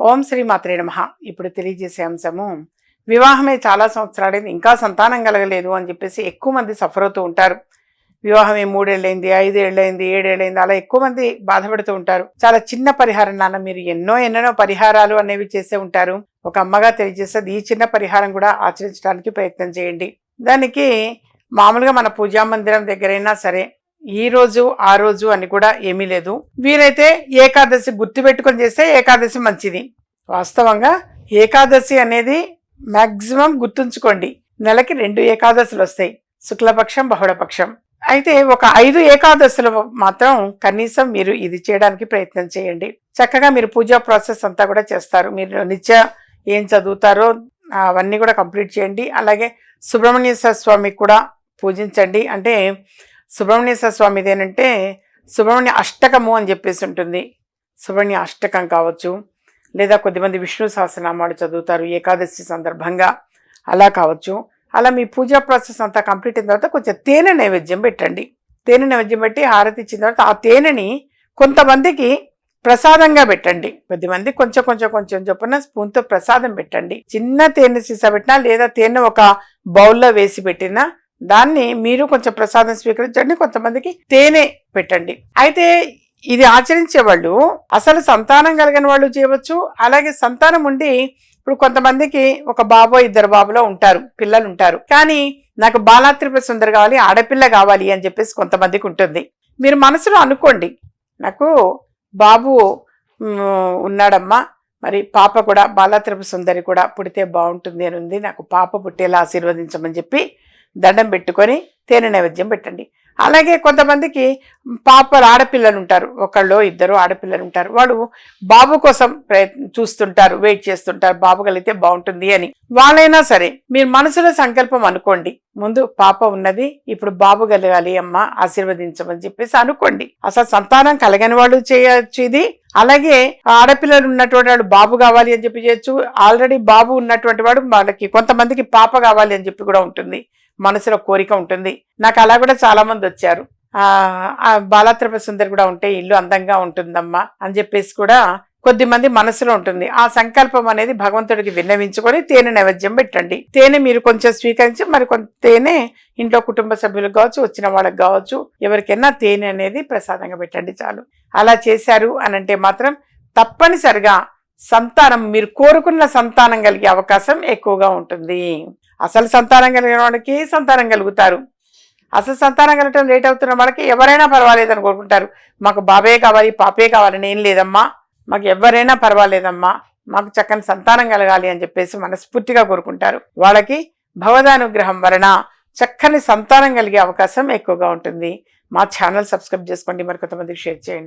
ఓం శ్రీ మాత్రే నమ. ఇప్పుడు తెలియజేసే అంశము వివాహమే చాలా సంవత్సరాలైంది ఇంకా సంతానం కలగలేదు అని చెప్పేసి ఎక్కువ మంది సఫర్ అవుతూ ఉంటారు. వివాహమే మూడేళ్ళైంది ఐదేళ్ళైంది ఏడేళ్ళైంది అలా ఎక్కువ మంది బాధపడుతూ ఉంటారు. చాలా చిన్న పరిహారం నాన్న మీరు ఎన్నో ఎన్నెన్నో పరిహారాలు అనేవి చేసే ఉంటారు. ఒక అమ్మగా తెలియజేస్తే ఈ చిన్న పరిహారం కూడా ఆచరించడానికి ప్రయత్నం చేయండి. దానికి మామూలుగా మన పూజా మందిరం దగ్గరైనా సరే ఈ రోజు ఆ రోజు అని కూడా ఏమీ లేదు. వీరైతే ఏకాదశి గుర్తుపెట్టుకొని చేస్తే ఏకాదశి మంచిది. వాస్తవంగా ఏకాదశి అనేది మ్యాక్సిమం గుర్తుంచుకోండి. నెలకి రెండు ఏకాదశులు వస్తాయి. శుక్లపక్షం బహుళపక్షం. అయితే ఒక ఐదు ఏకాదశులు మాత్రం కనీసం మీరు ఇది చేయడానికి ప్రయత్నం చేయండి. చక్కగా మీరు పూజా ప్రాసెస్ అంతా కూడా చేస్తారు. మీరు నిత్య ఏం చదువుతారో అవన్నీ కూడా కంప్లీట్ చేయండి. అలాగే సుబ్రహ్మణ్యేశ్వర స్వామికి కూడా పూజించండి. అంటే సుబ్రహ్మణ్యేశ్వర స్వామిది ఏంటంటే సుబ్రహ్మణ్య అష్టకము అని చెప్పేసి ఉంటుంది. సుబ్రహ్మణ్య అష్టకం కావచ్చు లేదా కొద్దిమంది విష్ణు సహస్రనామాలు చదువుతారు ఏకాదశి సందర్భంగా అలా కావచ్చు. అలా మీ పూజా ప్రాసెస్ అంతా కంప్లీట్ అయిన తర్వాత కొంచెం తేనె నైవేద్యం పెట్టండి. తేనె నైవేద్యం పెట్టి హారతి ఇచ్చిన తర్వాత ఆ తేనెని కొంతమందికి ప్రసాదంగా పెట్టండి. కొద్దిమంది కొంచెం కొంచెం కొంచెం చొప్పున స్పూన్తో ప్రసాదం పెట్టండి. చిన్న తేనె సీసా పెట్టినా లేదా తేనె ఒక బౌల్లో వేసి పెట్టినా దాన్ని మీరు కొంచెం ప్రసాదం స్వీకరించండి కొంతమందికి తేనె పెట్టండి. అయితే ఇది ఆచరించే వాళ్ళు అసలు సంతానం కలిగిన వాళ్ళు చేయవచ్చు అలాగే సంతానం ఉండి ఇప్పుడు కొంతమందికి ఒక బాబో ఇద్దరు బాబులో ఉంటారు పిల్లలు ఉంటారు కానీ నాకు బాలాత్రిప సుందరి కావాలి ఆడపిల్ల కావాలి అని చెప్పేసి కొంతమందికి ఉంటుంది. మీరు మనసులో అనుకోండి నాకు బాబు ఉన్నాడమ్మా మరి పాప కూడా బాలాత్రిప సుందరి కూడా పుడితే బాగుంటుంది అని ఉంది నాకు పాప పుట్టేలా ఆశీర్వదించమని చెప్పి దండం పెట్టుకొని తేనె నైవేద్యం పెట్టండి. అలాగే కొంతమందికి పాపలు ఆడపిల్లలు ఉంటారు. ఒకళ్ళు ఇద్దరు ఆడపిల్లలు ఉంటారు. వాడు బాబు కోసం ప్రయత్నం చూస్తుంటారు వెయిట్ చేస్తుంటారు. బాబు కలిగితే బాగుంటుంది అని. వాళ్ళైనా సరే మీరు మనసులో సంకల్పం అనుకోండి. ముందు పాప ఉన్నది ఇప్పుడు బాబు కలగాలి అమ్మ ఆశీర్వదించమని చెప్పేసి అనుకోండి. అసలు సంతానం కలగని వాళ్ళు చేయొచ్చు ఇది. అలాగే ఆడపిల్లలు ఉన్నటువంటి వాడు బాబు కావాలి అని చెప్పి చేయొచ్చు. ఆల్రెడీ బాబు ఉన్నటువంటి వాడు వాళ్ళకి కొంతమందికి పాప కావాలి అని చెప్పి కూడా ఉంటుంది. మనసులో కోరిక ఉంటుంది. నాకు అలా కూడా చాలా మంది వచ్చారు. ఆ బాలాత్రిప సుందరి కూడా ఉంటే ఇల్లు అందంగా ఉంటుందమ్మా అని చెప్పేసి కూడా కొద్ది మంది మనసులో ఉంటుంది. ఆ సంకల్పం అనేది భగవంతుడికి విన్నవించుకొని తేనె నైవేద్యం పెట్టండి. తేనె మీరు కొంచెం స్వీకరించి మరి కొంత తేనె ఇంట్లో కుటుంబ సభ్యులకు కావచ్చు వచ్చిన వాళ్ళకి కావచ్చు ఎవరికైనా తేనె అనేది ప్రసాదంగా పెట్టండి చాలు. అలా చేశారు అని అంటే మాత్రం తప్పనిసరిగా సంతానం మీరు కోరుకున్న సంతానం కలిగే అవకాశం ఎక్కువగా ఉంటుంది. అసలు సంతానం కలిగిన వాడికి సంతానం కలుగుతారు. అసలు సంతానం కలగటం లేట్ అవుతున్న వాళ్ళకి ఎవరైనా పర్వాలేదని కోరుకుంటారు. మాకు బాబే కావాలి పాపే కావాలని ఏం లేదమ్మా. మాకు ఎవరైనా పర్వాలేదమ్మా. మాకు చక్కని సంతానం కలగాలి అని చెప్పేసి మనస్ఫూర్తిగా కోరుకుంటారు. వాళ్ళకి భగవదానుగ్రహం వలన చక్కని సంతానం కలిగే అవకాశం ఎక్కువగా ఉంటుంది. మా ఛానల్ సబ్స్క్రైబ్ చేసుకోండి. మరి కొంతమందికి షేర్ చేయండి.